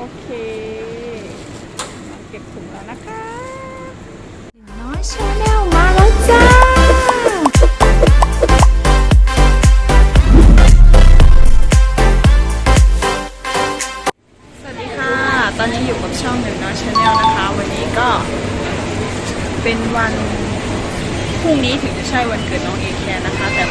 โอเค เก็บถุงแล้วนะคะน้อยชาแนลมาแล้วจ้าสวัสดีค่ะ ตอนนี้อยู่กับช่องหนึ่งน้อยชาแนลนะคะ วันนี้ก็เป็นวันพรุ่งนี้ถึงจะใช่วันเกิดน้องเอแคร์นะคะ แต่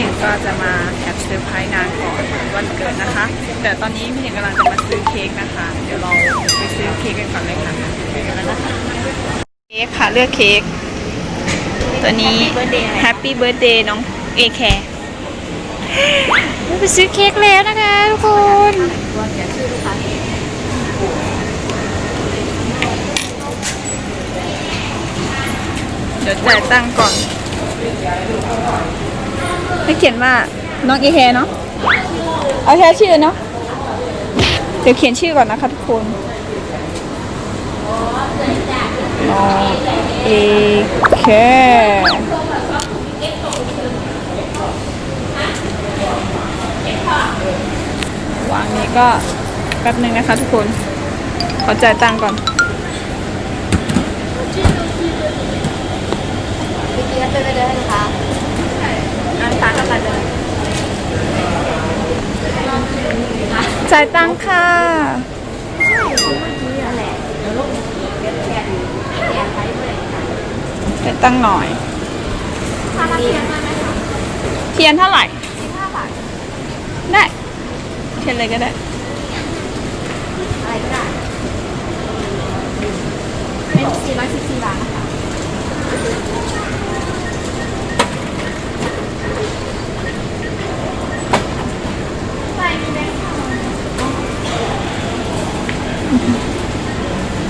หนึ่งก็จะมาแอบเซอร์ไพรส์นางก่อนวันเกิดนะคะ แต่ตอนนี้พี่หนึ่งกำลังจะมาซื้อเค้กนะคะ เดี๋ยวเราไปซื้อเค้กกันก่อนเลยค่ะไปกันแล้วนะคะเค้กค่ะเลือกเค้กตัวนี้ Happy Birthday น้องเอแคร์ไปซื้อเค้กแล้วนะคะทุกคนเดี๋ยวจ่ายตังค์ก่อน ให้เขียนว่าน้องเอแคร์เนาะเอาแค่ชื่อเนาะเดี๋ยวเขียนชื่อก่อนนะคะทุกคนน้องเอแคร์วางนี้ก็แป๊บหนึ่งนะคะทุกคน ขอจ่ายตังค์ก่อนจ่ายตังค่ะจ่ายตังหน่อย เทียนเท่าไหร่ได้ เทียนเลยก็ได้อะไรก็ได้เป็น414บาทนะคะ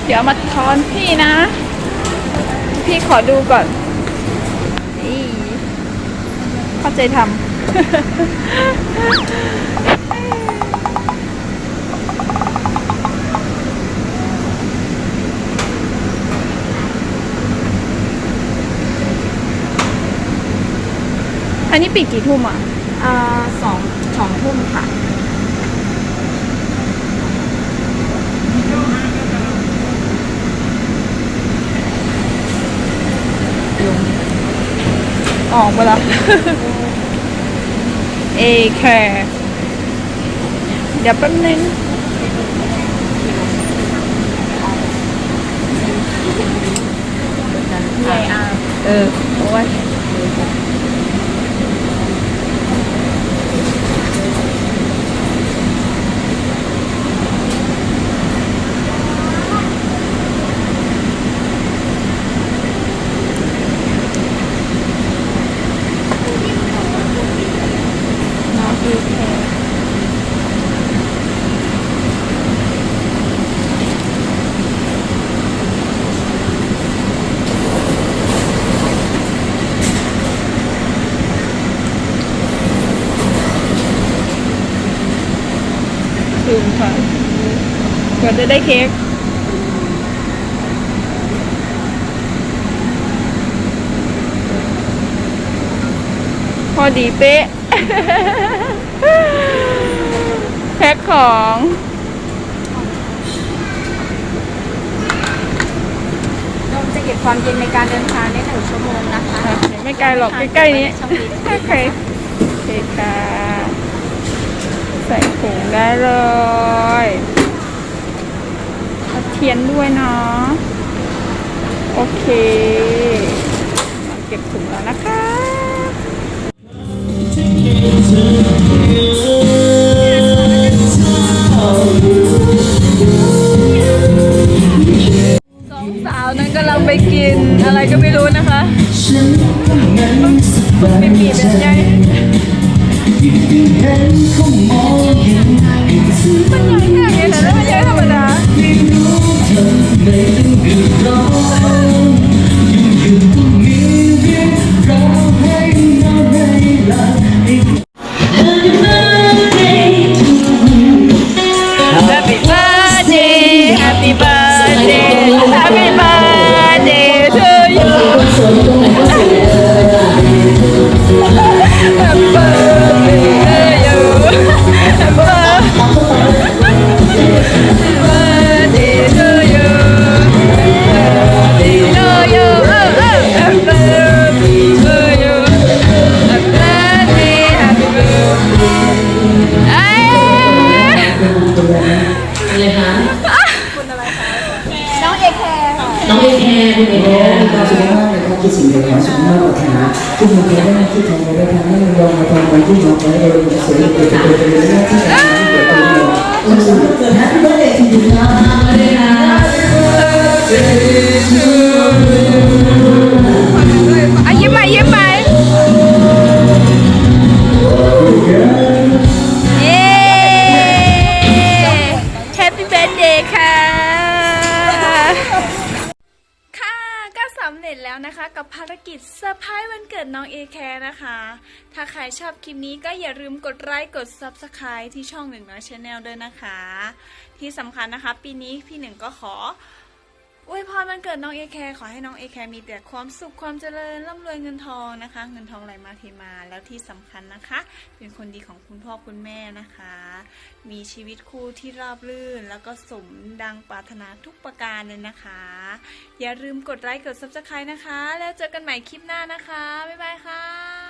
เดี๋ยวมาทอนพี่นะ พี่ขอดูก่อน นี่เข้าใจทำอันนี้ปิดกี่ทุ่มอะอ่าสองสองทุ่มค่ะ ออกไปแล้วเอแคร์เดี๋ยวแป๊บนึงใหญ่อาร์เออโอ้ยน้ ซูมค่ะกว่าจะได้เค้กพอดีเป๊ะ แพ็คของนมจะเก็บความเย็นในการเดินทางได้หนึ่งชั่วโมงนะคะ ไม่ไกลหรอกใกล้ๆนี้ช่องนี้โอเคโอเคค่ะ ใส่ถุง ได้เลยเทียนด้วยเนาะ โอเคมาเก็บถุงแล้วนะคะสองสาวนั้นกำลังไปกินอะไรก็ไม่รู้นะคะเป็นปีเป็นใหญ่มันใหญ่ แแคร์คุณเอโอ้แคร์มีควาสุขมากเลยครับคิดสิ่งใดขอสุขมากปรารถนาทุกคนเคยได้คิดทองได้ทางนั้ลองมาทำวันที่น้องไปเองเสียเกิดจะเป็นเรื่องที่การที่เกิดขึ้นเองสุขเกิดแฮปปี้เบิร์ดเดย์ทีเดียวครับสวัสดีค่ะ เร็จแล้วนะคะ กับภารกิจเซอร์ไพรส์วันเกิดน้องเอแคร์นะคะ ถ้าใครชอบคลิปนี้ก็อย่าลืมกดไลค์กด Subscribe ที่ช่องหนึ่งน้อยชาแนลด้วยนะคะ ที่สำคัญนะคะ ปีนี้พี่หนึ่งก็ขอ อวยพรวันเกิดน้องเอแคร์ขอให้น้องเอแคร์มีแต่ความสุขความเจริญร่ำรวยเงินทองนะคะ เงินทองไหลมาเทมาแล้วที่สำคัญนะคะ เป็นคนดีของคุณพ่อคุณแม่นะคะ มีชีวิตคู่ที่ราบรื่น แล้วก็สมดังปรารถนาทุกประการเลยนะคะ อย่าลืมกดไลค์กด subscribe นะคะ แล้วเจอกันใหม่คลิปหน้านะคะบ๊ายบายค่ะ